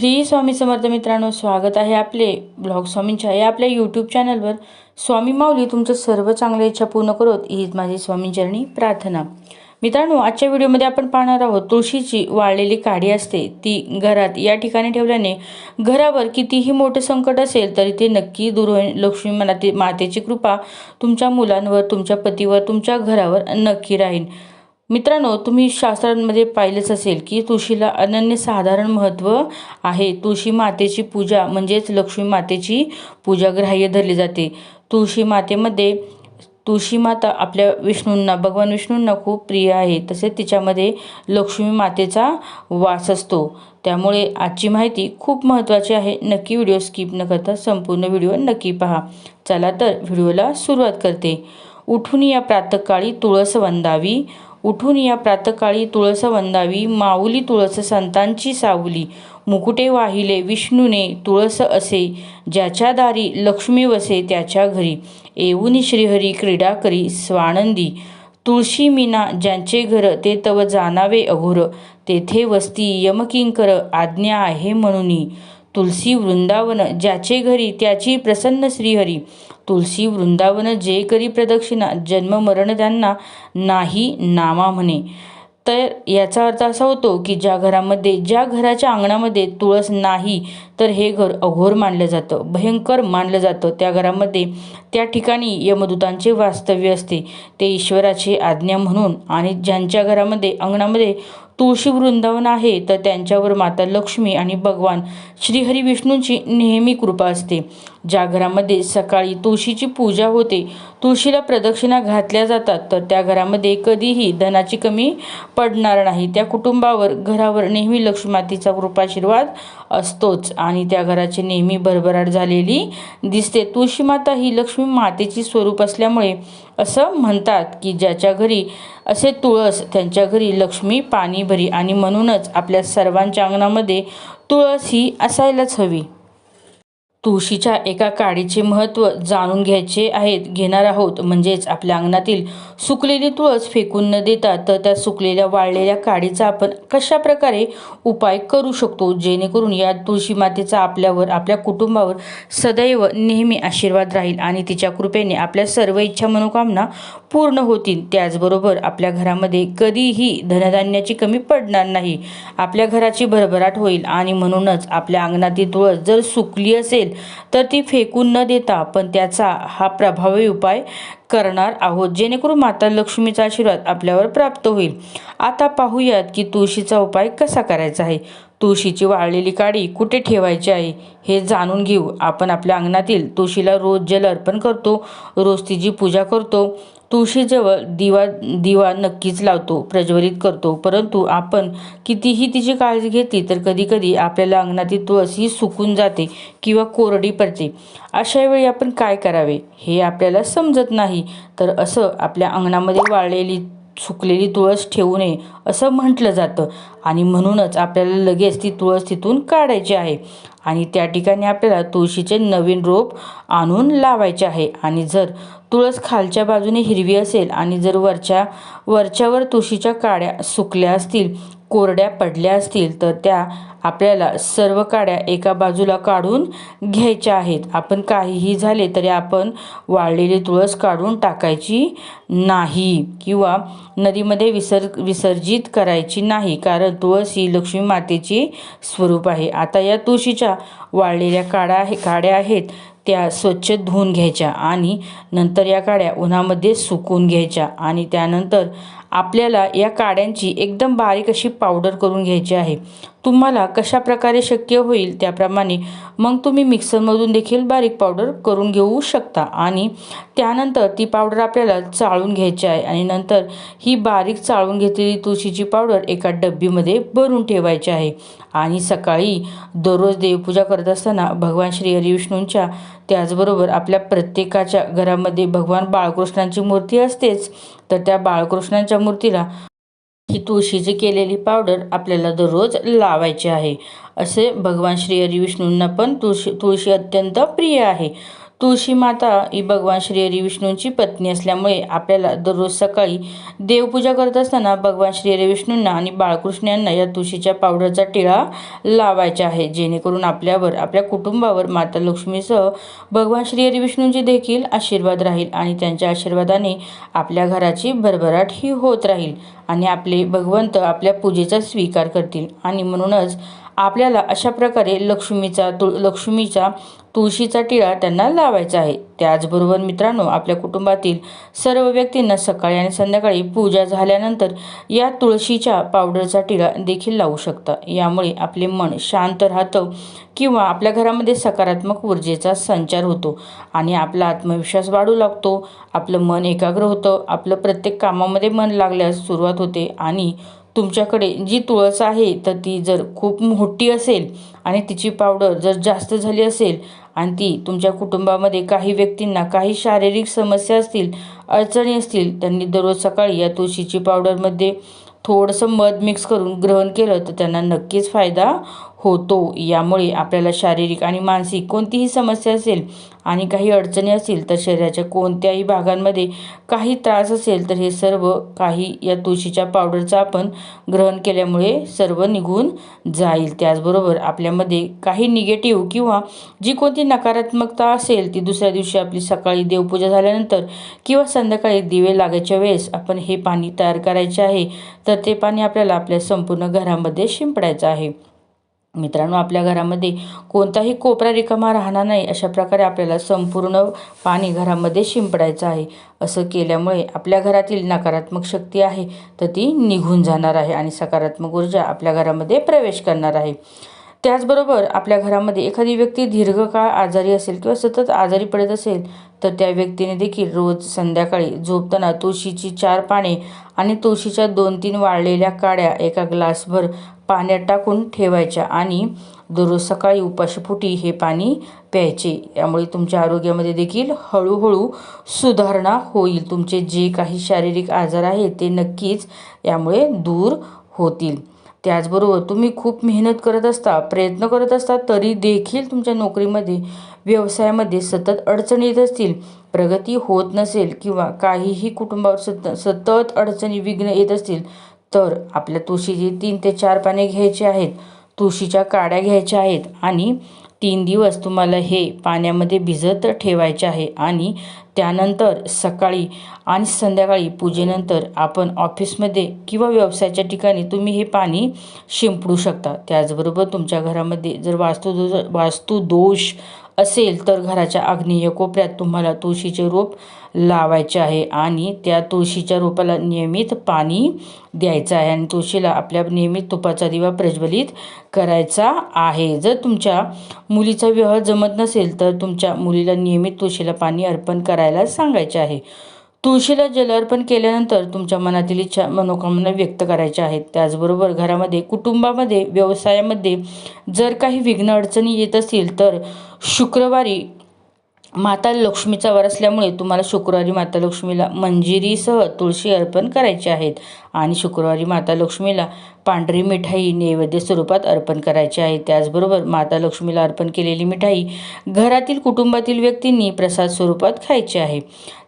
श्री स्वामी समर्थ मित्रांनो स्वागत आहे आपले ब्लॉग स्वामींच्या या आपल्या यूट्यूब चॅनलवर स्वामी माऊली तुमचं सर्व चांगल्या इच्छा पूर्ण करोत. हीच माझी स्वामींचरणी प्रार्थना. मित्रांनो आजच्या व्हिडिओमध्ये आपण पाहणार आहोत तुळशीची वाळलेली काडी असते ती घरात या ठिकाणी ठेवल्याने घरावर कितीही मोठं संकट असेल तरी ते नक्की दूर होईल. लक्ष्मी मनाते मातेची कृपा तुमच्या मुलांवर तुमच्या पतीवर तुमच्या घरावर नक्की राहील. मित्रांनो तुम्ही शास्त्रांमध्ये पाहिलंच असेल की तुळशीला अनन्यसाधारण महत्त्व आहे. तुळशी मातेची पूजा म्हणजेच लक्ष्मी मातेची पूजा ग्राह्य धरली जाते. तुळशी मातेमध्ये तुळशी माता आपल्या विष्णूंना भगवान विष्णूंना खूप प्रिय आहे. तसेच तिच्यामध्ये लक्ष्मी मातेचा वास असतो. त्यामुळे आजची माहिती खूप महत्त्वाची आहे. नक्की व्हिडिओ स्किप न करता संपूर्ण व्हिडिओ नक्की पहा. चला तर व्हिडिओला सुरुवात करते. उठून या प्रातकाळी तुळस वंदावी. उठून या प्रातकाळी तुळस वंदावी माऊली तुळस संतांची सावली मुकुटे वाहिले विष्णूने तुळस असे ज्याच्या दारी लक्ष्मी वसे त्याच्या घरी. येऊन श्रीहरी क्रीडा करी स्वानंदी. तुळशी मीना ज्यांचे घर ते तव जाणावे अघोर तेथे वस्ती यमकिंकर आज्ञा आहे म्हणून. तुलसी वृंदावन ज्याचे घरी त्याची प्रसन्न श्रीहरी. तुलसी वृंदावन जे करी प्रदक्षिणा जन्म मरण त्यांना नाही नामा म्हणे. तर याचा अर्थ असा होतो की ज्या घरामध्ये ज्या घराच्या अंगणामध्ये तुळस नाही तर हे घर अघोर मानलं जातं भयंकर मानलं जातं. त्या घरामध्ये त्या ठिकाणी यमदूतांचे वास्तव्य असते. ते ईश्वराची आज्ञा म्हणून आणि ज्यांच्या घरामध्ये अंगणामध्ये तुळशी वृंदावन आहे तर त्यांच्यावर माता लक्ष्मी आणि भगवान श्रीहरी विष्णूंची नेहमी कृपा असते. ज्या घरामध्ये सकाळी तुळशीची पूजा होते तुळशीला प्रदक्षिणा घातल्या जातात तर त्या घरामध्ये कधीही धनाची कमी पडणार नाही. त्या कुटुंबावर घरावर नेहमी लक्ष्मीमातीचा कृपाशीर्वाद असतोच. आणि त्या घराची नेहमी भरभराट झालेली दिसते. तुळशी माता ही लक्ष्मी मातेची स्वरूप असल्यामुळे असं म्हणतात की ज्याच्या घरी असे तुळस त्यांच्या घरी लक्ष्मी पाणी भरी आणि म्हणूनच आपल्या सर्वांच्या अंगणामध्ये तुळस ही असायलाच हवी. तुळशीच्या एका काडीचे महत्त्व जाणून घ्यायचे आहेत. घेणार आहोत. म्हणजेच आपल्या अंगणातील सुकलेली तुळस फेकून न देता तर त्या सुकलेल्या वाळलेल्या काडीचा आपण कशा प्रकारे उपाय करू शकतो? जेणेकरून या तुळशी मातेचा आपल्यावर आपल्या कुटुंबावर सदैव नेहमी आशीर्वाद राहील आणि तिच्या कृपेने आपल्या सर्व इच्छा मनोकामना पूर्ण होतील. त्याचबरोबर आपल्या घरामध्ये कधीही धनधान्याची कमी पडणार नाही. आपल्या घराची भरभराट होईल आणि म्हणूनच आपल्या अंगणातील तुळस जर सुकली असेल तर ती फेकून न देता पण त्याचा हा प्रभावी उपाय करणार आहोत. जेणेकरून माता लक्ष्मीचा आशीर्वाद आपल्यावर प्राप्त होईल. आता पाहूयात की तुळशीचा उपाय कसा करायचा आहे. तुळशीची वाळलेली काडी कुठे ठेवायची आहे हे जाणून घेऊ. आपण आपल्या अंगणातील तुळशीला रोज जल अर्पण करतो रोज तिची पूजा करतो तुळशीजवळ दिवा दिवा नक्कीच लावतो प्रज्वलित करतो. परंतु आपण कितीही तिची काळजी घेतली तर कधीकधी आपल्याला अंगणातील तुळस ही सुकून जाते किंवा कोरडी पडते. अशा वेळी आपण काय करावे? हे आपल्याला समजत नाही. तर असं आपल्या अंगणामध्ये वाळलेली सुकलेली तुळस ठेवू नये असं म्हटलं जातं. आणि म्हणूनच आपल्याला लगेच ती तुळस तिथून काढायची आहे. आणि त्या ठिकाणी आपल्याला तुळशीचे नवीन रोप आणून लावायचे आहे. आणि जर तुळस खालच्या बाजूने हिरवी असेल आणि जर वरच्या वरच्यावर तुळशीच्या काड्या सुकल्या असतील कोरड्या पडल्या असतील तर त्या आपल्याला सर्व काड्या एका बाजूला काढून घ्यायच्या आहेत. आपण काहीही झाले तरी आपण वाळलेली तुळस काढून टाकायची नाही किंवा नदीमध्ये विसर विसर्जित करायची नाही. कारण तुळस ही लक्ष्मी मातेची स्वरूप आहे. आता या तुळशीच्या वाळलेल्या काड्या आहे काड्या आहेत त्या स्वच्छ धुवून घ्यायच्या आणि नंतर या काड्या उन्हामध्ये सुकून घ्यायच्या आणि त्यानंतर आपल्याला या काड्यांची एकदम बारीक अशी पावडर करून घ्यायची आहे. तुम्हाला कशा प्रकारे शक्य होईल त्याप्रमाणे मग तुम्ही मिक्सरमधून देखील बारीक पावडर करून घेऊ शकता आणि त्यानंतर ती पावडर आपल्याला चाळून घ्यायची आहे आणि नंतर ही बारीक चाळून घेतलेली तुळशीची पावडर एका डब्बीमध्ये भरून ठेवायची आहे. आणि सकाळी दररोज देवपूजा करत असताना भगवान श्री हरिविष्णूंच्या त्याचबरोबर आपल्या प्रत्येकाच्या घरामध्ये भगवान बाळकृष्णांची मूर्ती असतेच तर त्या बाळकृष्णांच्या मूर्तीला ही तुळशीची केलेली पावडर आपल्याला दररोज लावायची आहे. असे भगवान श्री हरी विष्णूंना पण तुळशी तुळशी अत्यंत प्रिय आहे. तुळशी माता ही भगवान श्री हरी विष्णूंची पत्नी असल्यामुळे आपल्याला दररोज सकाळी देवपूजा करत असताना भगवान श्री हरी विष्णूंना आणि बाळकृष्ण यांना या तुळशीच्या पावडरचा टिळा लावायचा आहे. जेणेकरून आपल्यावर आपल्या कुटुंबावर माता लक्ष्मीसह भगवान श्री हरी विष्णूंची देखील आशीर्वाद राहील आणि त्यांच्या आशीर्वादाने आपल्या घराची भरभराट ही होत राहील आणि आपले भगवंत आपल्या पूजेचा स्वीकार करतील. आणि म्हणूनच आपल्याला अशा प्रकारे लक्ष्मीचा तुळ लक्ष्मीचा तुळशीचा टिळा त्यांना लावायचा आहे. त्याचबरोबर मित्रांनो आपल्या कुटुंबातील सर्व व्यक्तींना सकाळी आणि संध्याकाळी पूजा झाल्यानंतर या तुळशीच्या पावडरचा टिळा देखील लावू शकता. यामुळे आपले मन शांत राहतं किंवा आपल्या घरामध्ये सकारात्मक ऊर्जेचा संचार होतो आणि आपला आत्मविश्वास वाढू लागतो. आपलं मन एकाग्र होतं. आपलं प्रत्येक कामामध्ये मन लागल्यास सुरुवात होते आणि तुमच्याकडे जी तुळस आहे तर ती जर खूप मोठी असेल आणि तिची पावडर जर जास्त झाली असेल आणि ती तुमच्या कुटुंबामध्ये काही व्यक्तींना काही शारीरिक समस्या असतील अडचणी असतील त्यांनी दररोज सकाळी या तुळशीची पावडरमध्ये थोडंसं मध मिक्स करून ग्रहण केलं तर त्यांना नक्कीच फायदा होतो. यामुळे आपल्याला शारीरिक आणि मानसिक कोणतीही समस्या असेल आणि काही अडचणी असतील तर शरीराच्या कोणत्याही भागांमध्ये काही त्रास असेल तर हे सर्व काही या तुळशीच्या पावडरचं आपण ग्रहण केल्यामुळे सर्व निघून जाईल. त्याचबरोबर आपल्यामध्ये काही निगेटिव्ह किंवा जी कोणती नकारात्मकता असेल ती दुसऱ्या दिवशी आपली सकाळी देवपूजा झाल्यानंतर किंवा संध्याकाळी दिवे लागायच्या वेळेस आपण हे पाणी तयार करायचे आहे तर ते पाणी आपल्याला आपल्या संपूर्ण घरामध्ये शिंपडायचं आहे. मित्रांनो आपल्या घरामध्ये कोणताही कोपरा रिकामा राहणार नाही अशा प्रकारे आपल्याला संपूर्ण पाणी घरामध्ये शिंपडायचं आहे. असं केल्यामुळे आपल्या घरातील नकारात्मक शक्ती आहे तर ती निघून जाणार आहे आणि सकारात्मक ऊर्जा आपल्या घरामध्ये प्रवेश करणार आहे. त्याचबरोबर आपल्या घरामध्ये एखादी व्यक्ती दीर्घकाळ आजारी असेल किंवा सतत आजारी पडत असेल तर त्या व्यक्तीने देखील रोज संध्याकाळी झोपताना तुळशीची चार पाने आणि तुळशीच्या दोन तीन वाळलेल्या काड्या एका ग्लासभर पाण्यात टाकून ठेवायच्या आणि दररोज सकाळी उपाशीपोटी हे पाणी प्यायचे. यामुळे तुमच्या आरोग्यामध्ये देखील हळूहळू सुधारणा होईल. तुमचे जे काही शारीरिक आजार आहेत ते नक्कीच यामुळे दूर होतील. त्याचबरोबर तुम्ही खूप मेहनत करत असता प्रयत्न करत असता तरी देखील तुमच्या नोकरीमध्ये व्यवसायामध्ये सतत अडचणी येत असतील प्रगती होत नसेल किंवा काहीही कुटुंबावर सत सतत अडचणी विघ्न येत असतील तर आपल्या तुळशीची तीन ते चार पाने घ्यायची आहेत तुळशीच्या काड्या घ्यायच्या आहेत आणि तीन दिवस तुम्हाला हे पाण्यामध्ये भिजत ठेवायचे आहे आणि त्यानंतर सकाळी आणि संध्याकाळी पूजेनंतर आपण ऑफिसमध्ये किंवा व्यवसायाच्या ठिकाणी तुम्ही हे पाणी शिंपडू शकता. त्याचबरोबर तुमच्या घरामध्ये जर वास्तुदोष वास्तुदोष असेल तर घराच्या आग्नेय कोपऱ्यात तुम्हाला तुळशीचे रोप लावायचे आहे आणि त्या तुळशीच्या रोपाला नियमित पाणी द्यायचं आहे आणि तुळशीला आपल्या नियमित तुपाचा दिवा प्रज्वलित करायचा आहे. जर तुमच्या मुलीचा विवाह जमत नसेल तर तुमच्या मुलीला नियमित तुळशीला पाणी अर्पण करायला सांगायचे आहे. तुळशीला जल अर्पण केल्यानंतर तुमच्या मनातील इच्छा मनोकामना व्यक्त करायच्या आहेत. त्याचबरोबर घरामध्ये कुटुंबामध्ये व्यवसायामध्ये जर काही विघ्न अडचणी येत असतील तर शुक्रवारी माता लक्ष्मीचा वार असल्यामुळे तुम्हाला शुक्रवारी माता लक्ष्मीला मंजिरीसह तुळशी अर्पण करायचे आहेत. आणि शुक्रवारी माता लक्ष्मीला पांढरी मिठाई नैवेद्य स्वरूपात अर्पण करायची आहे. त्याचबरोबर माता लक्ष्मीला अर्पण केलेली मिठाई घरातील कुटुंबातील व्यक्तींनी प्रसाद स्वरूपात खायची आहे.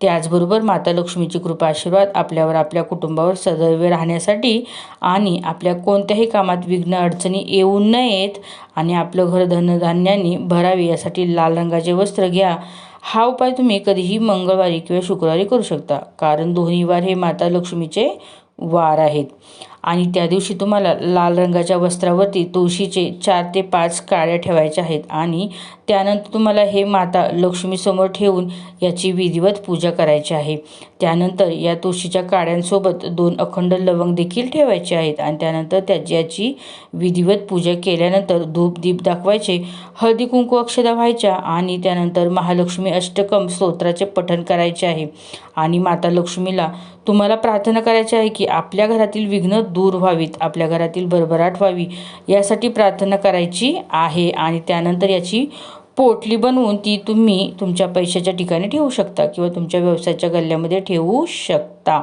त्याचबरोबर माता लक्ष्मीची कृपा आशीर्वाद आपल्यावर आपल्या कुटुंबावर सदैव राहण्यासाठी आणि आपल्या कोणत्याही कामात विघ्न अडचणी येऊ नयेत आणि आपलं घर धनधान्यांनी भरावे यासाठी लाल रंगाचे वस्त्र घ्या. हा उपाय तुम्ही कधीही मंगळवारी किंवा शुक्रवारी करू शकता. कारण दोन्ही वार हे माता लक्ष्मीचे वार आहेत. आणि त्या दिवशी तुम्हाला लाल रंगाच्या वस्त्रावरती तुळशीचे चार ते पाच काळ्या ठेवायच्या आहेत. आणि त्यानंतर तुम्हाला हे माता लक्ष्मीसमोर ठेवून याची विधिवत पूजा करायची आहे. त्यानंतर या तुळशीच्या काड्यांसोबत दोन अखंड लवंग देखील ठेवायचे आहेत. आणि त्यानंतर त्याची याची विधिवत पूजा केल्यानंतर धूप दीप दाखवायचे हळदी कुंकू अक्षदा व्हायच्या आणि त्यानंतर महालक्ष्मी अष्टकम स्तोत्राचे पठण करायचे आहे. आणि माता लक्ष्मीला तुम्हाला प्रार्थना करायची आहे की आपल्या घरातील विघ्न दूर व्हावीत आपल्या घरातील भरभराट व्हावी यासाठी प्रार्थना करायची आहे आणि त्यानंतर याची पोटली बनवून ती तुम्ही तुमच्या पैशाच्या ठिकाणी ठेवू शकता किंवा तुमच्या व्यवसायाच्या गल्ल्यामध्ये ठेवू शकता.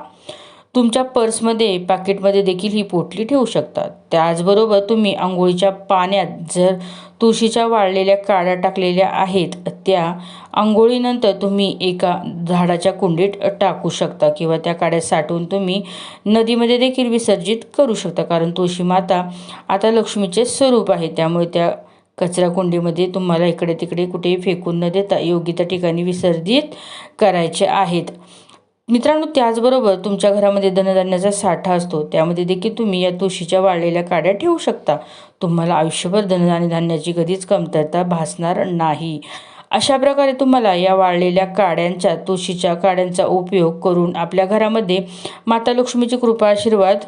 तुमच्या पर्समध्ये पाकिटमध्ये देखील ही पोटली ठेवू शकता त्याचबरोबर तुम्ही आंघोळीच्या पाण्यात जर तुळशीच्या वाळलेल्या काड्या टाकलेल्या आहेत त्या आंघोळीनंतर तुम्ही एका झाडाच्या कुंडीत टाकू शकता किंवा त्या काड्या साठवून तुम्ही नदीमध्ये देखील विसर्जित करू शकता. कारण तुळशी माता आता लक्ष्मीचे स्वरूप आहे. त्यामुळे त्या कचरा कुंडीमध्ये तुम्हाला इकडे तिकडे कुठेही फेकून न देता योग्य त्या ठिकाणी विसर्जित करायचे आहेत. मित्रांनो त्याचबरोबर तुमच्या घरामध्ये धनधान्याचा साठा असतो. त्यामध्ये देखील तुम्ही या तुळशीच्या वाळलेल्या काड्या ठेवू शकता. तुम्हाला आयुष्यभर धनधान्य धान्याची कधीच कमतरता भासणार नाही. अशा प्रकारे तुम्हाला या वाळलेल्या काड्यांच्या तुळशीच्या काड्यांचा उपयोग करून आपल्या घरामध्ये माता लक्ष्मीची कृपा आशीर्वाद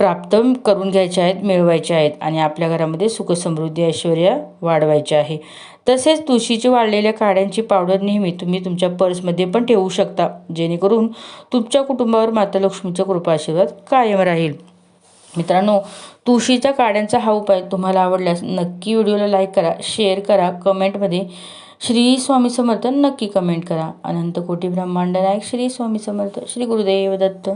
प्राप्त करून घ्यायचे आहेत मिळवायचे आहेत आणि आपल्या घरामध्ये सुखसमृद्धी ऐश्वर्या वाढवायचे आहे. तसेच तुळशीची वाळलेल्या काड्यांची पावडर नेहमी तुम्ही तुमच्या पर्समध्ये पण ठेवू शकता जेणेकरून तुमच्या कुटुंबावर माता लक्ष्मीचा कृपा आशीर्वाद कायम राहील. मित्रांनो तुळशीच्या काड्यांचा हा उपाय तुम्हाला आवडल्यास नक्की व्हिडिओला लाईक करा शेअर करा कमेंटमध्ये श्री स्वामी समर्थ नक्की कमेंट करा. अनंत कोटी ब्रह्मांड नायक श्री स्वामी समर्थ श्री गुरुदेव दत्त.